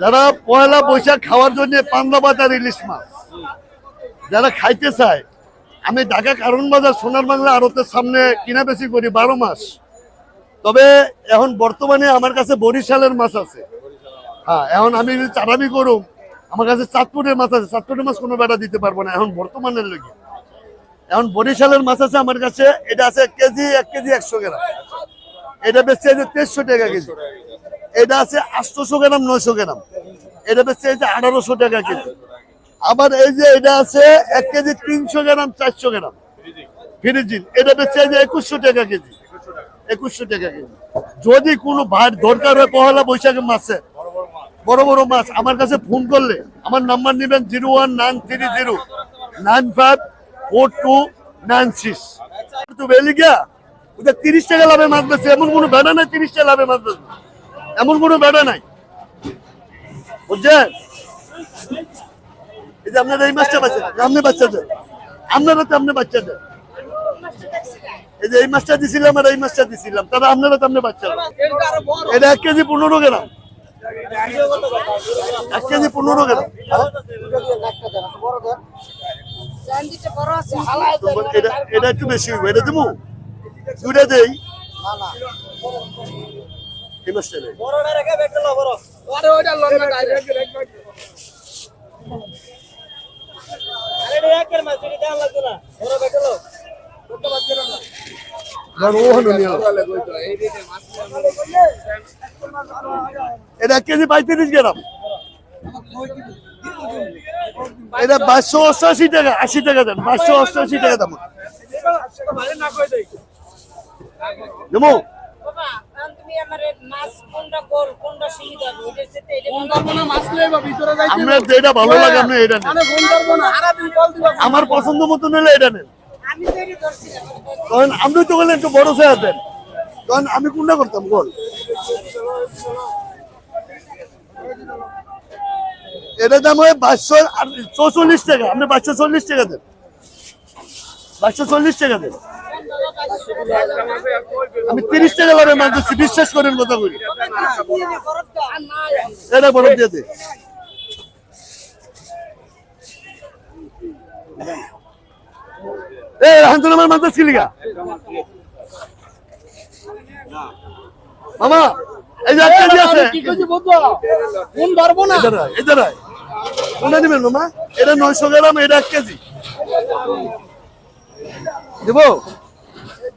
যারা পয়লা বৈশাখ খাওয়ার জন্য পান্না বাজার ইলিশ মাছ, যারা খাইতে চায়, আমি ঢাকা কারণ বাজার, সোনার বাংলা আড়তের সামনে কিনা বেশি করি, বারো মাস। তবে এখন বর্তমানে আমার কাছে বরিশালের মাছ আছে। হ্যাঁ এখন আমি যদি চারামি করুম, আমার কাছে চাঁদপুরের মাছ আছে, চাঁদপুরের মাছ কোনো বেড়া দিতে পারব না, এখন বর্তমানের লোকে এখন বরিশালের মাছ আছে আমার কাছে, এটা আছে এক কেজি এক কেজি একশো গ্রাম। এটা বেশি আছে তেইশশো টাকা কেজি। এটা আছে আটশোশো গ্রাম, নয়শো গ্রাম। এটা বেচছে এই যে আঠারোশো টাকা কেজি। আবার এই যে এটা আছে এক কেজি তিনশো গ্রাম, চারশো গ্রাম। ফিরিজিন এটা বেচছে এই যে একুশশো টাকা কেজি। একুশশো টাকা কেজি। যদি কোনো ভাট দরকার হয়, পহেলা বৈশাখে মাছের বড় বড় মাছ। আমার কাছে ফোন করলে, আমার নাম্বার নেবেন zero one nine three zero nine five four two nine six. তো বেলি গিয়া ওদের তিরিশ টাকা লাভে মাছ বেছে এমন কোনো বেড়া নাই তিরিশ টাকা লাভে মাছ বেচবে। এমন কোনো বেড়া নাই। বুঝছেন? এই যে আপনার এই মাছটা বাচ্চা আপনি বাচ্চা দেন আপনারা তো আপনি বাচ্চা দেন এই যে এই মাছটা দিছিলাম আর এই মাছটা দিছিলাম, তারা আপনারা তো আপনি বাচ্চা। এটা এক কেজি পনেরো গ্রাম। এক কেজি পনেরো গ্রাম। এটা একটু বেশি এটা দেবো দুইটা দেই। এটা এক কেজি পঁয়ত্রিশ গ্রাম। এটা বাইশশো অষ্টআশি টাকা আশি টাকা দেন বাইশশো অষ্টআশি টাকা দাম দেবো বাবা এখন তুমি আমার গোল পছন্দ মতো নিলে এটা নেন আমি তো বললেন একটু বড় চেয়ার দেন। তখন আমি কোনটা করতাম? বল এটার দাম হয় বাইশশো আর চৌচল্লিশ টাকা। আপনি বাইশশো চল্লিশ টাকা দেন। বাইশশো চল্লিশ টাকা দেন। আমি তিরিশ টাকা মাছ দিচ্ছি বিশ্বাস করেন কথা বলি এটা বরফ দিয়ে এটা গ্রাম, এটা কেজি। দেবো?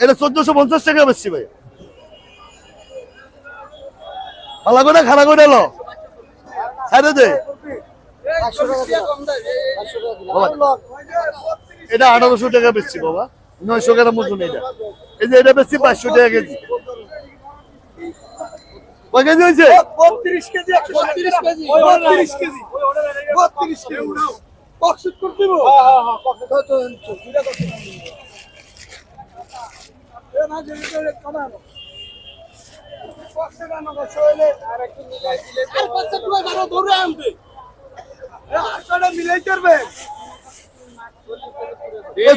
এটা চোদ্দশো পঞ্চাশ টাকা বেশি ভাই। ভালো করে খারাপ করে এলো ছাড়ে দে। এটা আঠারোশো টাকা বেশি বাবা। নয়শো গ্রাম মতন এটা। এই যে এটা বেশি পাঁচশো টাকা কেজি। কয় কেজি হয়েছে? কেজি একশো বত্রিশ কেজি বত্রিশ কেজি বত্রিশ কেজি কক্সিট করতে দিব মিলাই করবে এ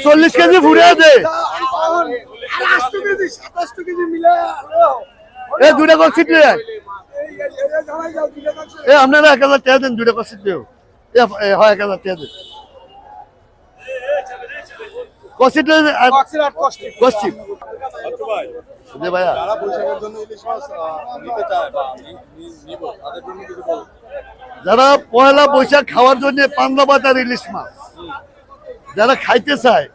চল্লিশ কেজি ঘুরে আছে। এ দুটা এ আপনারা এক হাজার টাকা দেন দুটা কষিট দিও এ এ, হয় এক হাজার টাকা দেন। কষিট কষি যে ভাইয়া। যারা বৈশাখের জন্য ইলিশ মাছ নিতে চায় বা নি- নি- নিব তাদের জন্য কিছু বলো যারা পয়লা বৈশাখ খাওয়ার জন্য পান্না বাজার ইলিশ মাছ যারা খাইতে চায়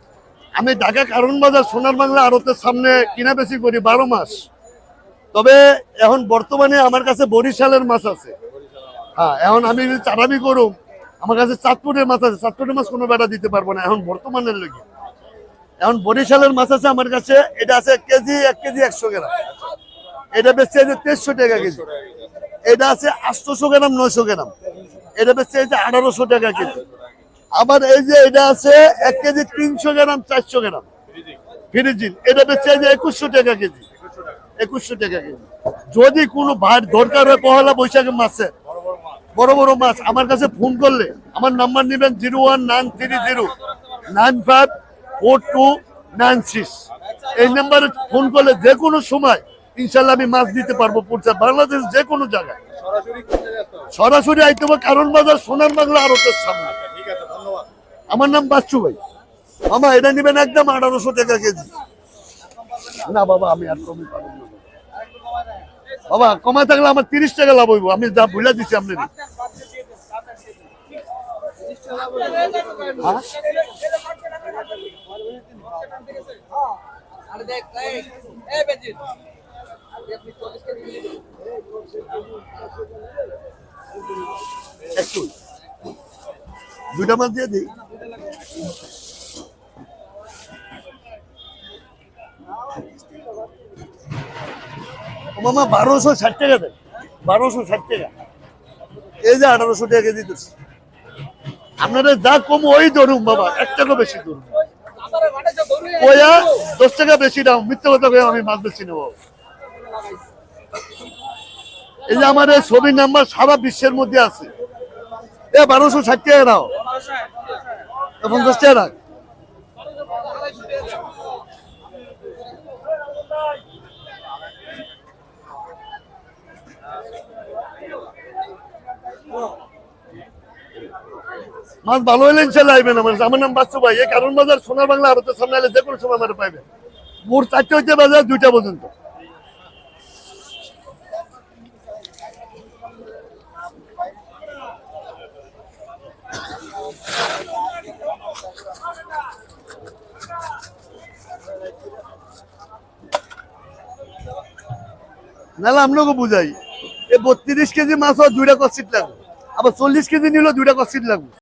আমি ঢাকা কারণ বাজার সোনার বাংলা আড়তের সামনে কিনা বেশি করি বারো মাস। তবে এখন বর্তমানে আমার কাছে বরিশালের মাছ আছে। হ্যাঁ এখন আমি যদি চারামি করুম আমার কাছে চাঁদপুরের মাছ আছে। চাঁদপুরের মাছ কোনো বেড়া দিতে পারব না এখন বর্তমানের লোকে এখন বরিশালের মাছ আছে আমার কাছে, এটা আছে এক কেজি এক কেজি একশো গ্রাম। এটা বেচছে যে তেইশশো টাকা কেজি। এটা আছে আটশোশো গ্রাম, নয়শো গ্রাম। এটা বেচছে যে আঠারোশো টাকা কেজি। আবার এই যে এটা আছে এক কেজি তিনশো গ্রাম, চারশো গ্রাম। ফিরিজিন এটা বেচছে যে একুশশো টাকা কেজি। একুশশো টাকা কেজি। যদি কোনো ভাই দরকার হয় পহেলা বৈশাখে মাছের বড় বড় মাছ, আমার কাছে ফোন করলে, আমার নাম্বার নেবেন zero one nine three zero nine five four two nine six এই নাম্বারে ফোন করলে যে কোনো সময় ইনশাল্লাহ আমি মাছ দিতে পারব পুরসা বাংলাদেশ যে কোনো জায়গায়। সরাসরি আইতে হবে কারণ বাজার সোনার বাংলা আড়তের সামনে। ধন্যবাদ। আমার নাম বাচ্চু ভাই। মামা এটা নেবেন একদম আঠারোশো টাকা কেজি। না বাবা আমি আর কমই পারব না। বাবা কমায় থাকলে আমার তিরিশ টাকা লাভ হইব। আমি যা ভুলে দিচ্ছি আপনি একটু দুইটা মাছ দিয়ে দিই। মামা বারোশো ষাট টাকা দেন। বারোশো ষাট টাকা। এই যে আঠারোশো টাকা কেজি দিচ্ছি আপনারা যা কম ওই ধরুন বাবা, এক টাকা বেশি ধরুন। দশ টাকা বেশি দাম মিথ্যে কথা কয়ে আমি মাছ বেশি নেব। এই যে আমার এই ছবির নাম্বার সারা বিশ্বের মধ্যে আছে। এ বারোশো ষাট টাকা এ পঞ্চাশ টাকা রাখ। মাছ ভালো হলে ইনশাল্লাহ আইবেন আমার আমার নাম বাচ্চু ভাই। এই কারণ বাজার সোনার বাংলা আরতের সামনে এলে যে কোনো সময় আমার পাইবেন মোট চারটে হইতে বাজার দুইটা পর্যন্ত। নাহলে আপনাকে বুঝাই। এই বত্রিশ কেজি মাছ দুইটা কষিট লাগবে। আবার চল্লিশ কেজি নিলেও দুইটা কষিট লাগবে।